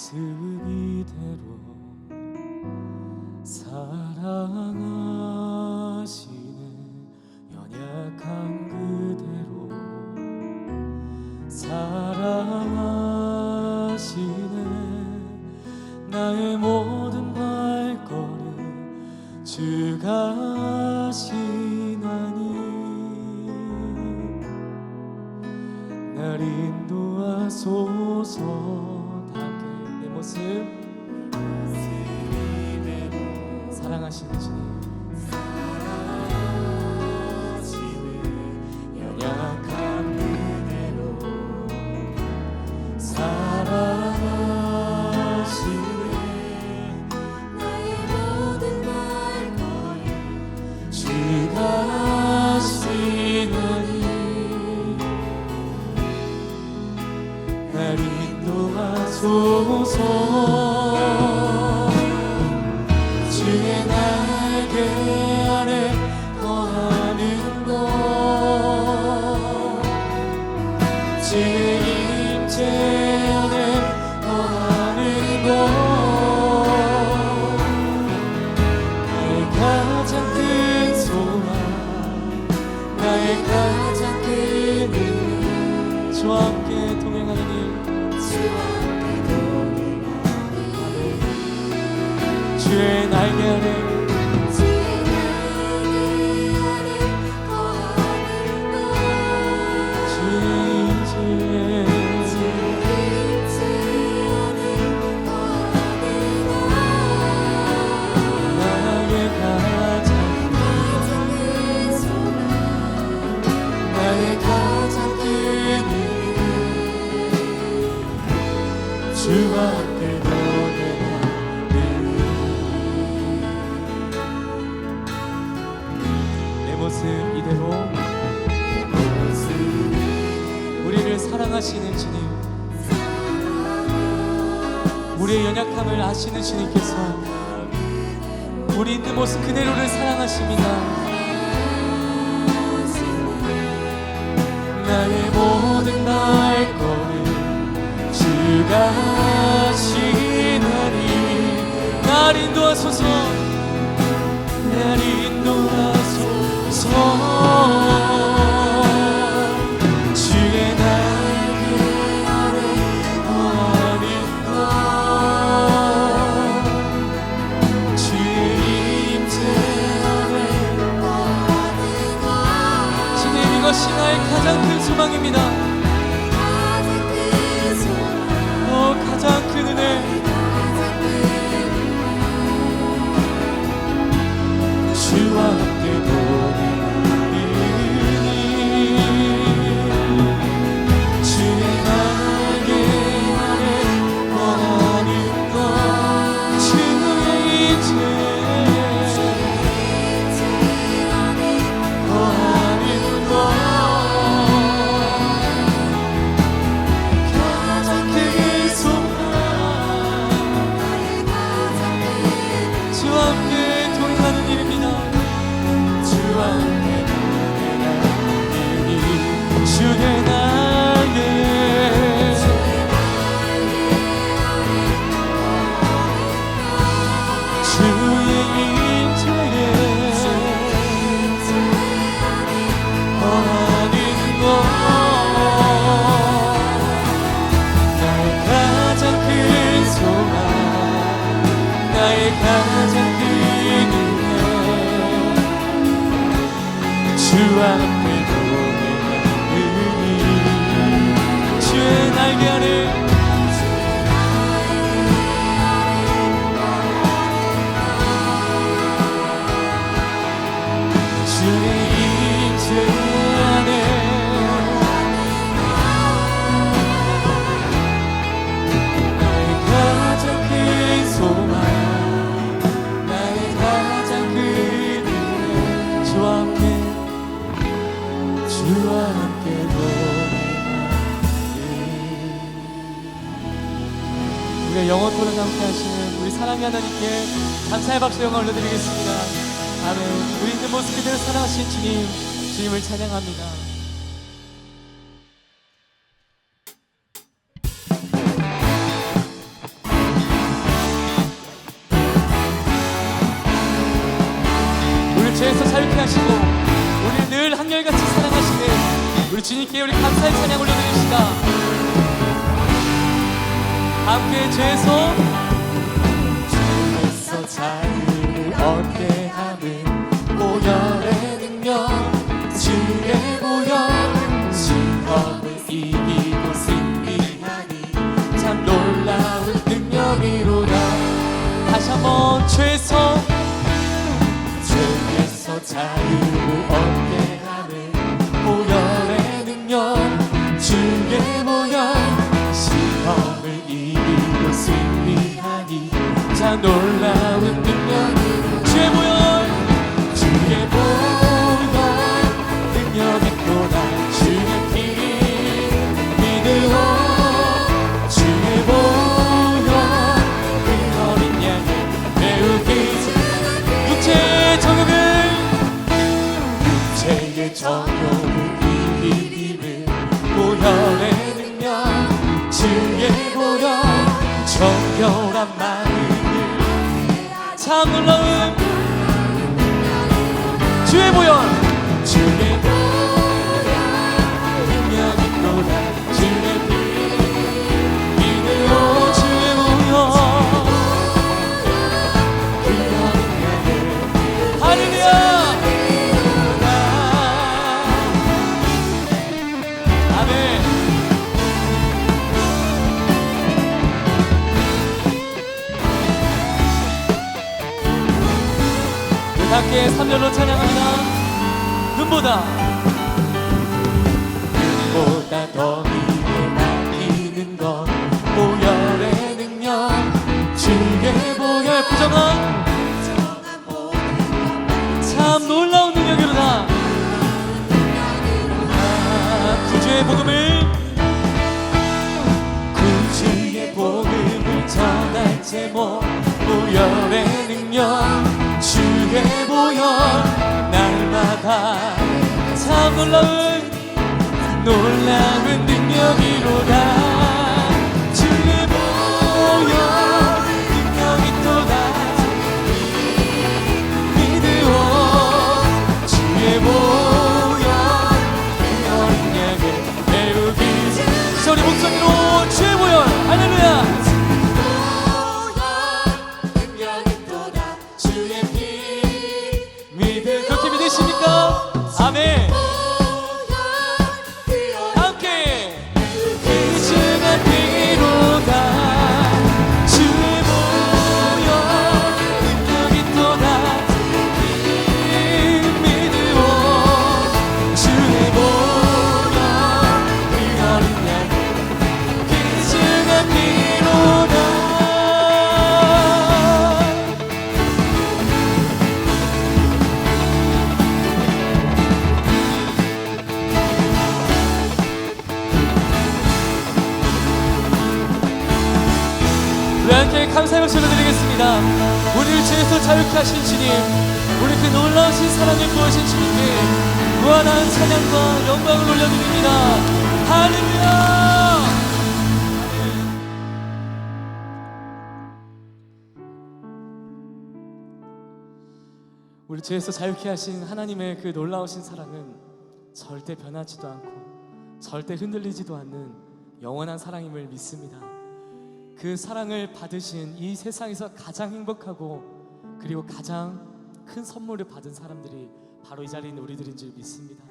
모습 이대로 사랑하시는 연약한 그대로 사랑 아시는 주님께서 우리 있는 모습 그대로를 사랑하십니다. 나의 모든 날 거는 주가 하시나니 날 인도하소서 함께 하시는 우리 사랑의 하나님께 감사의 박수 영광 올려드리겠습니다. 아멘. 우리 있는 모습 그대로 사랑하신 주님, 주님을 찬양합니다. 우리 죄에서 자유케 하시고 우리 늘 한결같이 사랑하시는 우리 주님께 우리 감사의 찬양 올려드립시다 함께 죄에서 한번 죄에서 자유를 얻게 하는 보혈의 능력 주의 보혈 시험을 이기고 승리하니 참놀 육체의 정욕을 이기기를 보혈의 능력 보혈 정결한 마음을 참 놀라운 주의 보혈. 주의 보혈 능력이 또다 주의 피 믿으오 주의 보혈 그 어린 양을 할렐루야 함께 3절로 찬양합니다. 눈보다. 눈보다 더 참 감사의 박수를 드리겠습니다. 우리를 죄에서 자유케 하신 주님, 우리 그 놀라우신 사랑을 부으신 주님께 무한한 찬양과 영광을 올려드립니다. 할렐루야! 우리 죄에서 자유케 하신 하나님의 그 놀라우신 사랑은 절대 변하지도 않고 절대 흔들리지도 않는 영원한 사랑임을 믿습니다. 그 사랑을 받으신 이 세상에서 가장 행복하고 그리고 가장 큰 선물을 받은 사람들이 바로 이 자리에 있는 우리들인 줄 믿습니다.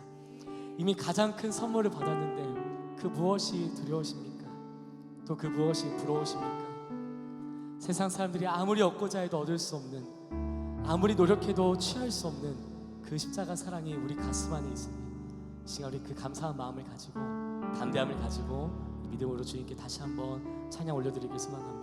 이미 가장 큰 선물을 받았는데 그 무엇이 두려우십니까? 또 그 무엇이 부러우십니까? 세상 사람들이 아무리 얻고자 해도 얻을 수 없는 아무리 노력해도 취할 수 없는 그 십자가 사랑이 우리 가슴 안에 있으니 이 시간 우리 그 감사한 마음을 가지고 담대함을 가지고 믿음으로 주님께 다시 한번 찬양 올려드리길 소망합니다.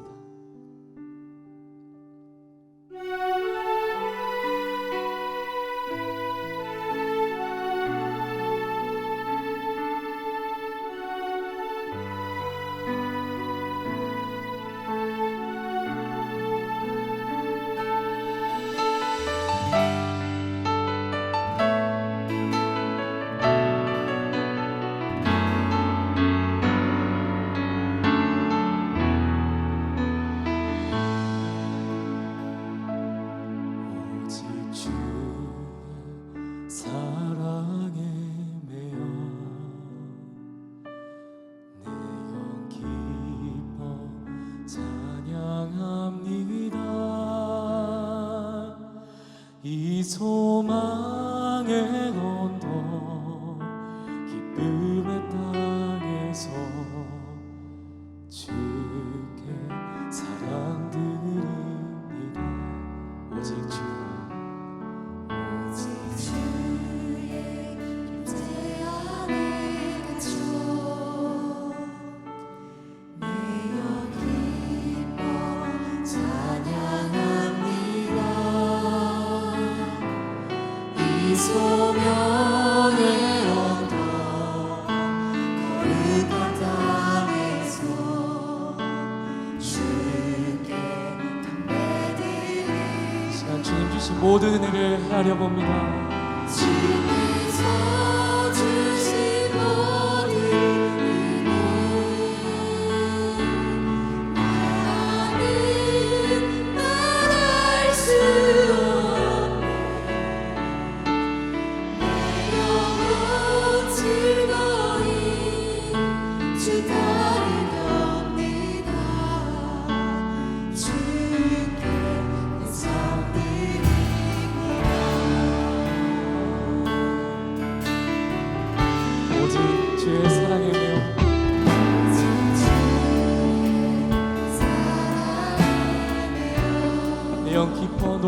헤아려 봅니다.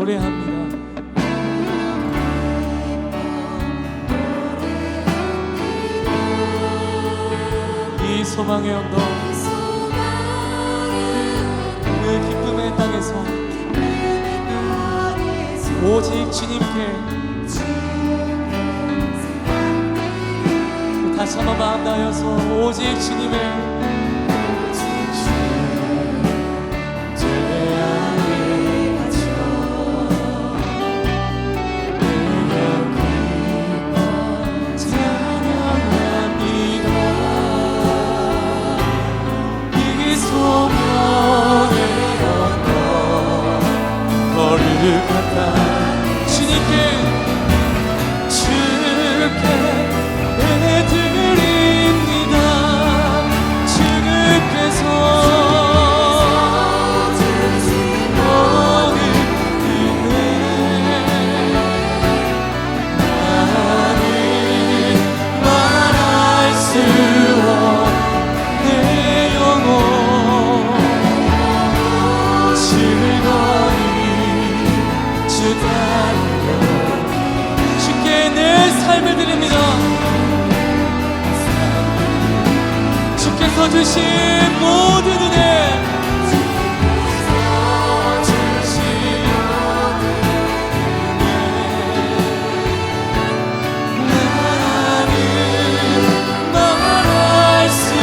노래합니다. 이 소망의 언덕 그 기쁨의 땅에서 오직 주님께 다시 한번 마음 다하여서 오직 주님의 주신 모든 은혜. 나는 말할 수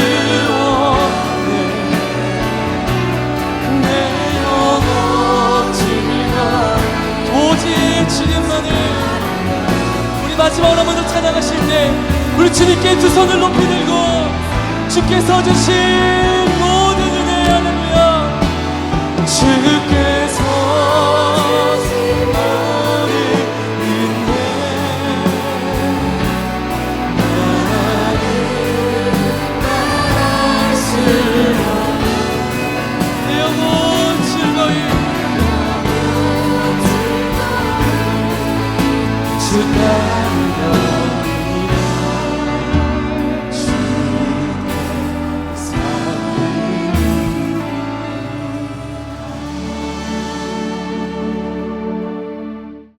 없네 내 즐거워 오직 주님만을 우리 마지막으로 더 찬양하실 때 우리 주님께 두 손을 높이 주께서 주신